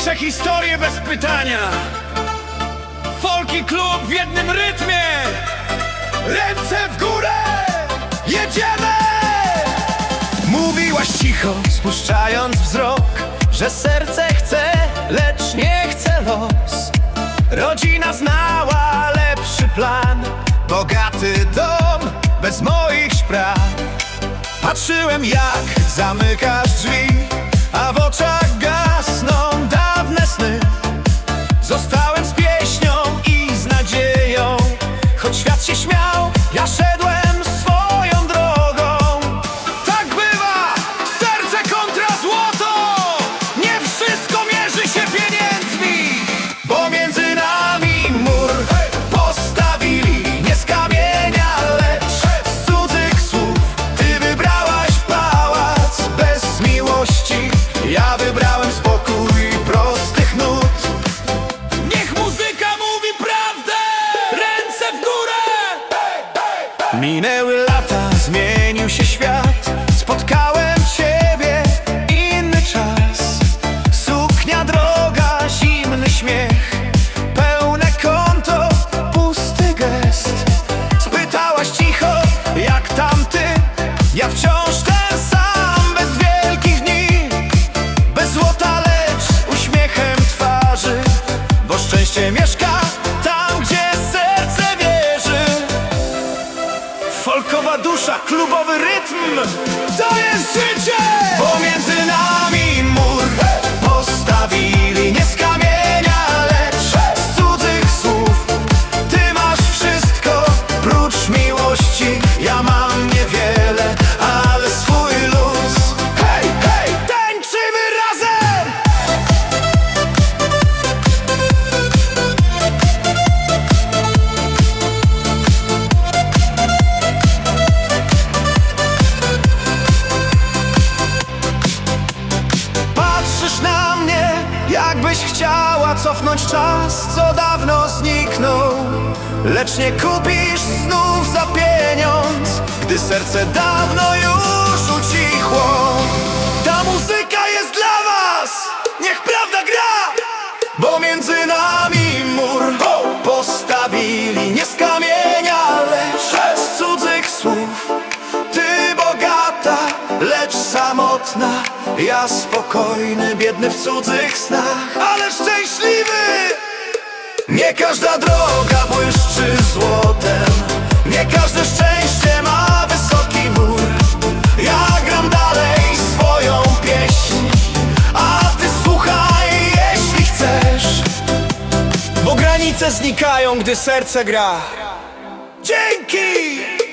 piszę historię bez pytania. Folki klub w jednym rytmie. Ręce w górę. Jedziemy! Mówiłaś cicho, spuszczając wzrok Że serce chce, lecz nie chce los Rodzina znała lepszy plan Bogaty dom, bez moich spraw Patrzyłem jak zamykasz drzwi świat się śmiał, Minęły lata, zmienił się świat. Spotkałem ciebie, inny czas. Suknia droga, zimny śmiech. Pełne konto, pusty gest. Spytałaś cicho, jak tamty Ja wciąż ten sam, bez wielkich dni. Bez złota, lecz uśmiechem twarzy. Bo szczęście mieszka Dusza, klubowy rytm To jest życie! Cofnąć czas, co dawno zniknął. Lecz nie kupisz znów za pieniądz, gdy serce dawno już ucichło. Ta muzyka jest dla was, niech prawda gra, bo między nami mur postawili nie z kamienia, lecz z cudzych słów. Ty bogata, lecz samotna Ja spokojny, biedny w cudzych snach Ale Nie każda droga błyszczy złotem. Nie każde szczęście ma wysoki mur. Ja gram dalej swoją pieśń A ty słuchaj, jeśli chcesz. Bo granice znikają, gdy serce gra. Dzięki!